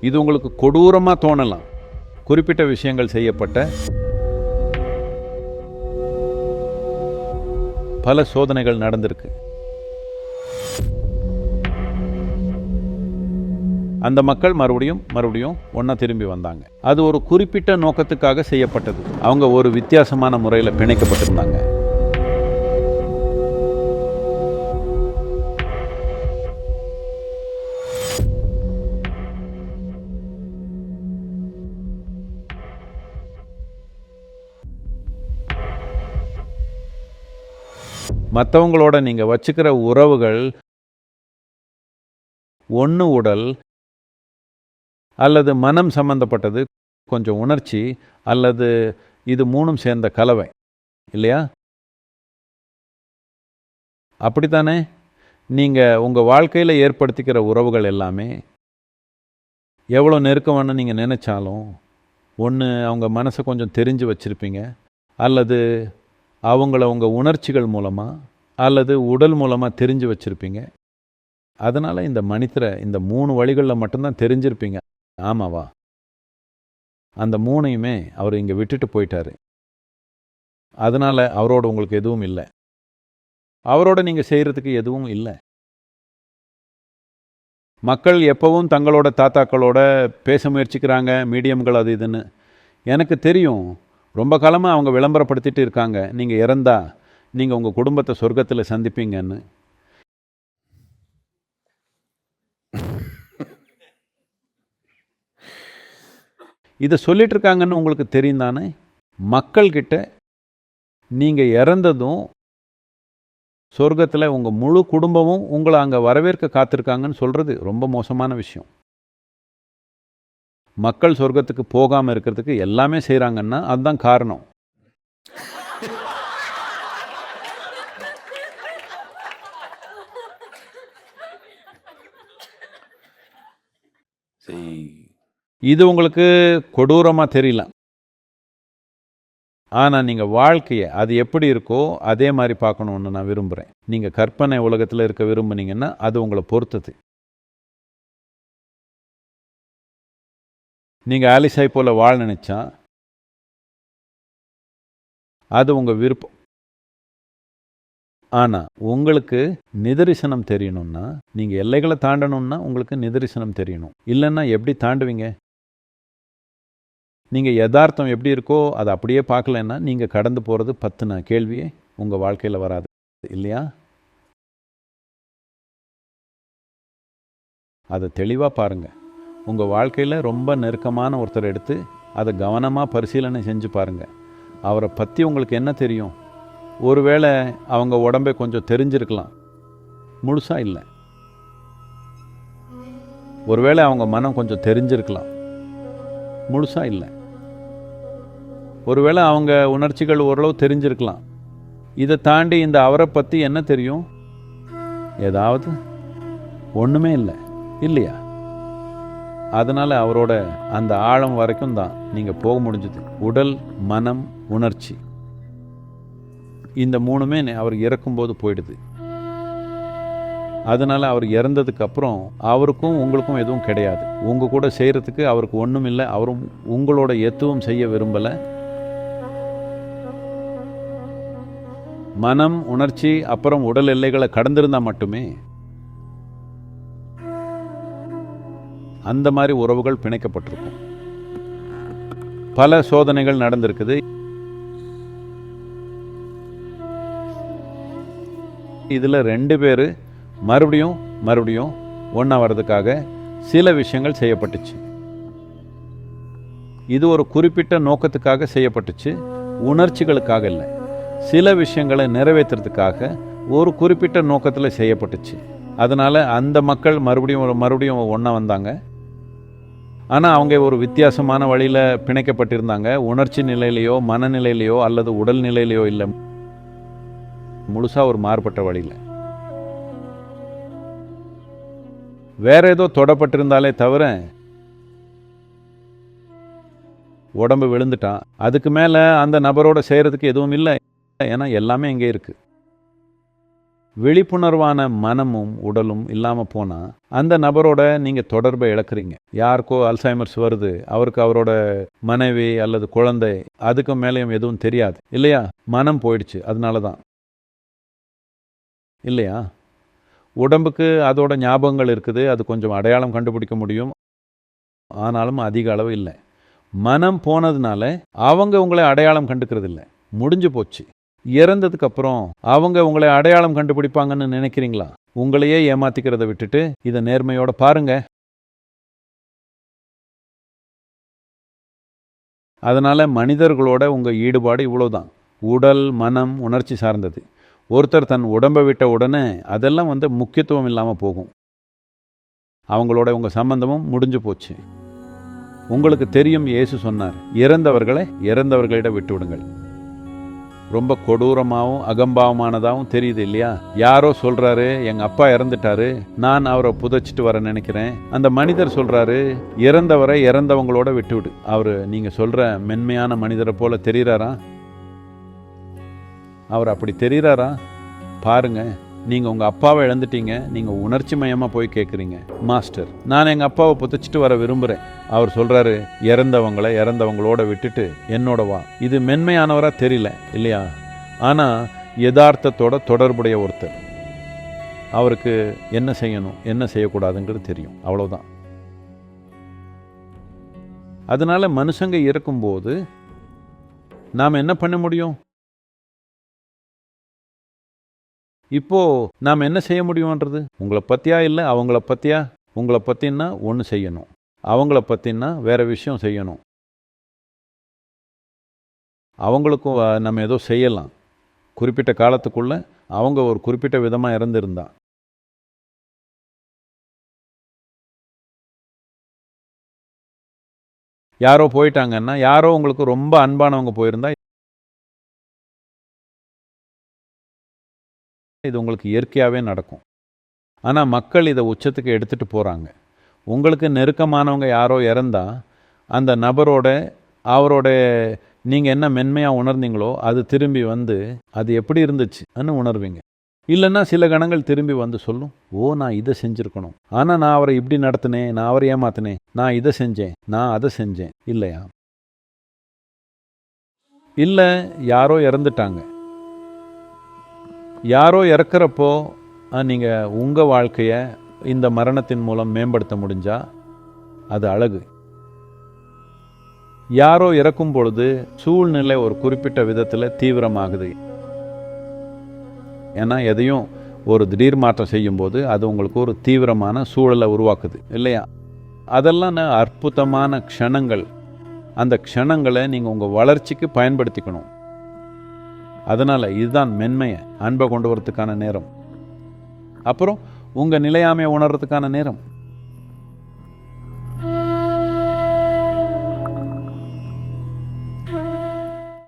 இது உங்களுக்கு கொடூரமாக தோணலாம். குறிப்பிட்ட விஷயங்கள் செய்யப்பட்ட பல சோதனைகள் நடந்திருக்கு. அந்த மக்கள் மறுபடியும் மறுபடியும் ஒன்றா திரும்பி வந்தாங்க. அது ஒரு குறிப்பிட்ட நோக்கத்துக்காக செய்யப்பட்டது. அவங்க ஒரு வித்தியாசமான முறையில் பிணைக்கப்பட்டிருந்தாங்க. மற்றவங்களோட நீங்கள் வச்சுக்கிற உறவுகள் ஒன்று உடல் அல்லது மனம் சம்பந்தப்பட்டது கொஞ்சம் உணர்ச்சி அல்லது இது மூணும் சேர்ந்த கலவை இல்லையா? அப்படித்தானே? நீங்கள் உங்கள் வாழ்க்கையில் ஏற்படுத்திக்கிற உறவுகள் எல்லாமே எவ்வளோ நெருக்கம்னு நீங்கள் நினச்சாலும் ஒன்று அவங்க மனசை கொஞ்சம் தெரிஞ்சு வச்சுருப்பீங்க அல்லது அவங்கள உங்கள் உணர்ச்சிகள் மூலமாக அல்லது உடல் மூலமாக தெரிஞ்சு வச்சுருப்பீங்க. அதனால் இந்த மனிதரை இந்த மூணு வழிகளில் மட்டும்தான் தெரிஞ்சிருப்பீங்க. ஆமாவா? அந்த மூணையுமே அவர் இங்கே விட்டுட்டு போயிட்டாரு. அதனால் அவரோட உங்களுக்கு எதுவும் இல்லை. அவரோட நீங்கள் செய்கிறதுக்கு எதுவும் இல்லை. மக்கள் எப்போவும் தங்களோட தாத்தாக்களோட பேச முயற்சிக்கிறாங்க மீடியம்கள் அது இதுன்னு. எனக்கு தெரியும் ரொம்ப காலமாக அவங்க விளம்பரப்படுத்திட்டு இருக்காங்க. நீங்கள் இறந்தா நீங்கள் உங்கள் குடும்பத்தை சொர்க்கத்தில் சந்திப்பீங்கன்னு. இதை சொல்லிட்டு இருக்காங்கன்னு உங்களுக்கு தெரியும் தானே? மக்கள்கிட்ட நீங்கள் இறந்ததும் சொர்க்கத்தில் உங்கள் முழு குடும்பமும் உங்களை அங்கே வரவேற்க காத்திருக்காங்கன்னு சொல்கிறது ரொம்ப மோசமான விஷயம். மக்கள் சொர்க்கத்துக்கு போகாமல் இருக்கிறதுக்கு எல்லாமே செய்கிறாங்கன்னா அதுதான் காரணம். இது உங்களுக்கு கொடூரமாக தெரியலாம் ஆனால் நீங்கள் வாழ்க்கையை அது எப்படி இருக்கோ அதே மாதிரி பார்க்கணுன்னு நான் விரும்புகிறேன் நீங்கள் கற்பனை உலகத்தில் இருக்க விரும்புனீங்கன்னா அது உங்களை பொறுத்தது. நீங்கள் ஆலிசாய் போல் வாழ நினச்சா அது உங்கள் விருப்பம். ஆனால் உங்களுக்கு நிதரிசனம் தெரியணும்னா நீங்கள் எல்லைகளை தாண்டணும்னா உங்களுக்கு நிதரிசனம் தெரியணும். இல்லைன்னா எப்படி தாண்டுவீங்க? நீங்கள் யதார்த்தம் எப்படி இருக்கோ அதை அப்படியே பார்க்கலன்னா நீங்கள் கடந்து போகிறது பத்துனா கேள்வியே உங்கள் வாழ்க்கையில் வராது. இல்லையா? அதை தெளிவாக பாருங்கள் உங்கள் வாழ்க்கையில் ரொம்ப நெருக்கமான ஒருத்தர் எடுத்து அதை கவனமாக பரிசீலனை செஞ்சு பாருங்கள் அவரை பற்றி உங்களுக்கு என்ன தெரியும்? ஒருவேளை அவங்க உடம்பை கொஞ்சம் தெரிஞ்சிருக்கலாம். முழுசாக இல்லை. ஒருவேளை அவங்க மனம் கொஞ்சம் தெரிஞ்சிருக்கலாம். முழுசாக இல்லை. ஒருவேளை அவங்க உணர்ச்சிகள் ஓரளவு தெரிஞ்சிருக்கலாம். இதை தாண்டி இந்த அவரை பற்றி என்ன தெரியும்? ஏதாவது? ஒன்றுமே இல்லை. இல்லையா? அதனால் அவரோட அந்த ஆழம் வரைக்கும் தான் நீங்கள் போக முடிஞ்சுது. உடல் மனம் உணர்ச்சி. இந்த மூணுமே அவர் இறக்கும்போது போயிடுது. அதனால் அவர் இறந்ததுக்கு அப்புறம் அவருக்கும் உங்களுக்கும் எதுவும் கிடையாது. உங்கள் கூட செய்கிறதுக்கு அவருக்கு ஒன்றும் இல்லை. அவரும் உங்களோட எத்துவும் செய்ய விரும்பலை. மனம் உணர்ச்சி அப்புறம் உடல் எல்லைகளை கடந்திருந்தால் மட்டுமே அந்த மாதிரி உறவுகள் பிணைக்கப்பட்டிருக்கும். பல சோதனைகள் நடந்திருக்குது. இதில் ரெண்டு பேர் மறுபடியும் மறுபடியும் ஒன்றா வர்றதுக்காக சில விஷயங்கள் செய்யப்பட்டுச்சு. இது ஒரு குறிப்பிட்ட நோக்கத்துக்காக செய்யப்பட்டுச்சு. உணர்ச்சிகளுக்காக இல்லை. சில விஷயங்களை நிறைவேற்றுறதுக்காக ஒரு குறிப்பிட்ட நோக்கத்தில் செய்யப்பட்டுச்சு. அதனால் அந்த மக்கள் மறுபடியும் ஒரு- மறுபடியும் ஒன்றா வந்தாங்க. ஆனால் அவங்க ஒரு வித்தியாசமான வழியில் பிணைக்கப்பட்டிருந்தாங்க. உணர்ச்சி நிலையிலையோ மனநிலையிலையோ அல்லது உடல் நிலையிலையோ இல்லை. முழுசாக ஒரு மாறுபட்ட வழியில். வேற ஏதோ தொடப்பட்டிருந்தாலே தவிர உடம்பு விழுந்துட்டான். அதுக்கு மேலே அந்த நபரோட செய்கிறதுக்கு எதுவும் இல்லை. ஏன்னா எல்லாமே இங்கே இருக்குது விழிப்புணர்வான மனமும் உடலும் இல்லாமல் போனால் அந்த நபரோட நீங்கள் தொடர்பை இழக்கிறீங்க. யாருக்கோ அல்சைமர்ஸ் வருது அவருக்கு அவரோட மனைவி அல்லது குழந்தை அதுக்கு மேலேயும் எதுவும் தெரியாது. இல்லையா? மனம் போயிடுச்சு அதனால தான் இல்லையா? உடம்புக்கு அதோட ஞாபகங்கள் இருக்குது அது கொஞ்சம் அடையாளம் கண்டுபிடிக்க முடியும். ஆனாலும் அதிக அளவு இல்லை. மனம் போனதுனால அவங்க உங்களை அடையாளம் கண்டுக்கிறது இல்லை முடிஞ்சு போச்சு. இறந்ததுக்கு அப்புறம் அவங்க உங்களை அடையாளம் கண்டுபிடிப்பாங்கன்னு நினைக்கிறீங்களா? உங்களையே ஏமாத்திக்கிறத விட்டுட்டு இதை நேர்மையோட பாருங்க. அதனால மனிதர்களோட உங்க ஈடுபாடு இவ்வளோதான் உடல் மனம் உணர்ச்சி சார்ந்தது. ஒருத்தர் தன் உடம்பை விட்ட உடனே அதெல்லாம் வந்து முக்கியத்துவம் இல்லாமல் போகும். அவங்களோட உங்கள் சம்பந்தமும் முடிஞ்சு போச்சு. உங்களுக்கு தெரியும் இயேசு சொன்னார் இறந்தவர்களை இறந்தவர்களிடம் விட்டு விடுங்கள் ரொம்ப கொடூரமாகவும் அகம்பாவமானதாகவும் தெரியுது இல்லையா? யாரோ சொல்றாரு எங்க அப்பா இறந்துட்டாரு நான் அவரை புதைச்சிட்டு வர நினைக்கிறேன். அந்த மனிதர் சொல்றாரு இறந்தவரை இறந்தவங்களோட விட்டுவிடு. அவர் நீங்க சொல்ற மென்மையான மனிதரை போல தெரிகிறாரா? அவர் அப்படி தெரிகிறாரா? பாருங்கள் நீங்க உங்க அப்பாவை இழந்துட்டீங்க நீங்க உணர்ச்சி மயமாக போய் கேட்குறீங்க மாஸ்டர் நான் எங்க அப்பாவை புதைச்சிட்டு வர விரும்புறேன். அவர் சொல்றாரு இறந்தவங்களை இறந்தவங்களோட விட்டுட்டு என்னோட வா. இது மென்மையானவரா தெரியல இல்லையா? ஆனா யதார்த்தத்தோட தொடர்புடைய ஒருத்தர். அவருக்கு என்ன செய்யணும் என்ன செய்யக்கூடாதுங்கிறது தெரியும். அவ்வளவுதான். அதனால மனுஷங்க இறக்கும்போது நாம் என்ன பண்ண முடியும்? இப்போ நாம் என்ன செய்ய முடியுன்றது உங்களை பற்றியா இல்லை அவங்கள பற்றியா உங்களை பற்றினா ஒன்று செய்யணும். அவங்கள பற்றினா வேறு விஷயம் செய்யணும். அவங்களுக்கும் நம்ம ஏதோ செய்யலாம். குறிப்பிட்ட காலத்துக்குள்ள அவங்க ஒரு குறிப்பிட்ட விதமாக இறந்துருந்தா. யாரோ போயிட்டாங்கன்னா யாரோ உங்களுக்கு ரொம்ப அன்பானவங்க போயிருந்தா இது உங்களுக்கு இயற்கையாகவே நடக்கும். ஆனால் மக்கள் இதை உச்சத்துக்கு எடுத்துகிட்டு போகிறாங்க உங்களுக்கு நெருக்கமானவங்க யாரோ இறந்தால் அந்த நபரோட அவரோட நீங்கள் என்ன மென்மையாக உணர்ந்தீங்களோ அது திரும்பி வந்து அது எப்படி இருந்துச்சுன்னு உணர்வீங்க. இல்லைன்னா சில கணங்கள் திரும்பி வந்து சொல்லும் ஓ நான் இதை செஞ்சுருக்கணும். ஆனால் நான் அவரை இப்படி நடத்தினேன் நான் அவரை ஏமாத்தினேன் நான் இதை செஞ்சேன் நான் அதை செஞ்சேன். இல்லையா? இல்லை யாரோ இறந்துட்டாங்க. யாரோ இறக்குறப்போ நீங்கள் உங்கள் வாழ்க்கையை இந்த மரணத்தின் மூலம் மேம்படுத்த முடிஞ்சால் அது அழகு. யாரோ இறக்கும் பொழுது சூழ்நிலை ஒரு குறிப்பிட்ட விதத்தில் தீவிரமாகுது. ஏன்னா எதையும் ஒரு திடீர் மாற்றம் செய்யும்போது அது உங்களுக்கு ஒரு தீவிரமான சூழலை உருவாக்குது இல்லையா? அதெல்லாம் அற்புதமான க்ஷணங்கள். அந்த க்ஷணங்களை நீங்கள் உங்கள் வளர்ச்சிக்கு பயன்படுத்திக்கணும். அதனால் இதுதான் மென்மையை அன்பை கொண்டு வரத்துக்கான நேரம். அப்புறம் உங்கள் நிலையாமையை உணர்றதுக்கான நேரம்.